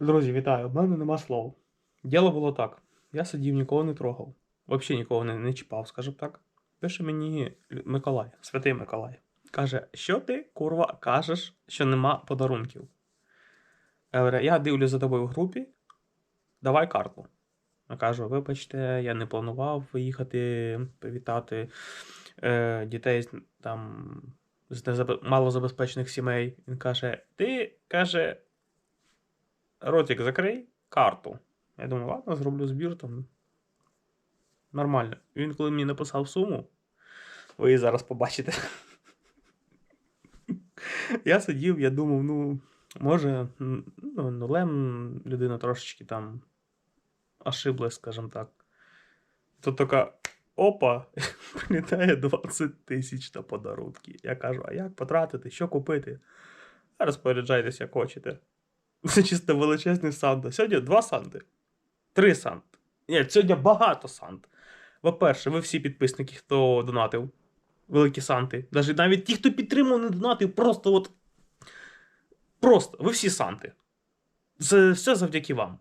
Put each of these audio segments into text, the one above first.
Друзі, вітаю. У мене нема слов. Діло було так. Я сидів, нікого не трогав. Взагалі нікого не, не чіпав, скажімо так. Пише мені Миколай, святий Миколай. Каже, що ти, курва, кажеш, що нема подарунків? Я говорю, я дивлюсь за тобою в групі, давай карту. Я кажу, вибачте, я не планував виїхати привітати е, дітей там, з малозабезпечених сімей. Він каже: ти каже, ротик закрий карту. Я думаю, ладно, зроблю збір там. Нормально. Він, коли мені написав суму, ви її зараз побачите. Я сидів, я думав, ну, може, ну, нулем людина трошечки там ошиблась, скажімо так. Тут така опа, прилітає 20 тисяч на подарунки. Я кажу, а як потратити, що купити? А Розпоряджайтесь, як хочете. Це чисто величезний санта. Сьогодні два санти. Три санти. Ні, сьогодні багато сант. По-перше, ви всі підписники, хто донатив. Великі санти. Навіть, навіть ті, хто підтримав, не донатив, просто от. Просто, ви всі санти. Це все завдяки вам.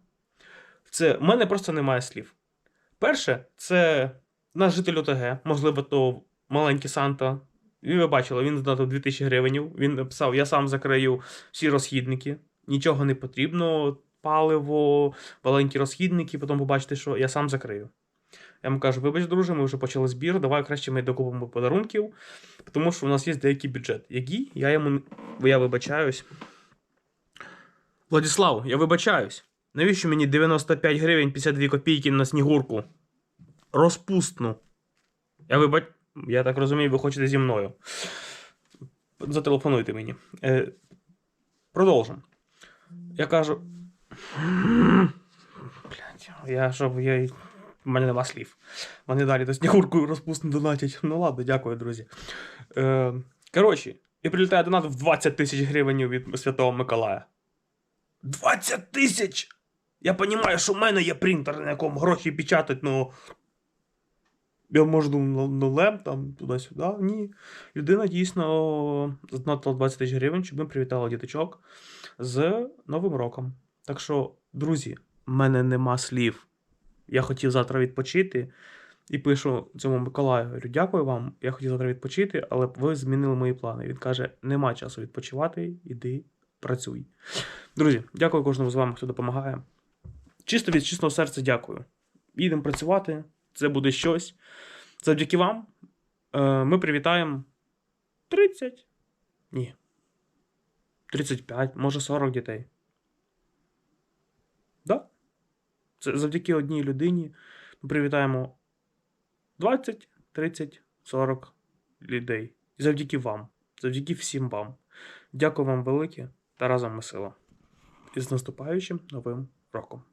Це в мене просто немає слів. Перше, це наш житель ОТГ, можливо, то маленький Санта. Ви бачили, він донатив 2000 гривень. Він написав: я сам закрию всі розхідники, нічого не потрібно, паливо, маленькі розхідники, потім побачите, що я сам закрию. Я йому кажу, вибач, друже, ми вже почали збір, давай краще ми докупимо подарунків, тому що у нас є деякий бюджет. Який я йому я вибачаюсь. Владислав, я вибачаюсь. Навіщо мені 95 гривень 52 копійки на снігурку? Розпустну. Я вибач... Я так розумію, ви хочете зі мною. Зателефонуйте мені. Е, продовжимо. Я кажу. Блядь, я щоб я. У мене нема слів. Вони далі до снігурку розпусну донатять. Ну ладно, дякую, друзі. Е, коротше, і прилітає донат в 20 тисяч гривень від Святого Миколая. 20 тисяч! Я розумію, що в мене є принтер, на якому гроші печатать, ну. Я можу нулем, там, туди-сюди. Ні. Людина дійсно задонатила 20 тисяч гривень, щоб ми привітали діточок з Новим роком. Так що, друзі, в мене нема слів. Я хотів завтра відпочити. І пишу цьому Миколаю, говорю, дякую вам. Я хотів завтра відпочити, але ви змінили мої плани. Він каже: нема часу відпочивати, іди, працюй. Друзі, дякую кожному з вами, хто допомагає. Чисто від чистого серця дякую. Їдемо працювати, це буде щось. Завдяки вам е, ми привітаємо 30. Ні. 35, може 40 дітей. Да? Це завдяки одній людині ми привітаємо 20, 30, 40 людей. І завдяки вам. Завдяки всім вам. Дякую вам велике та разом ми сила. І з наступаючим новим роком.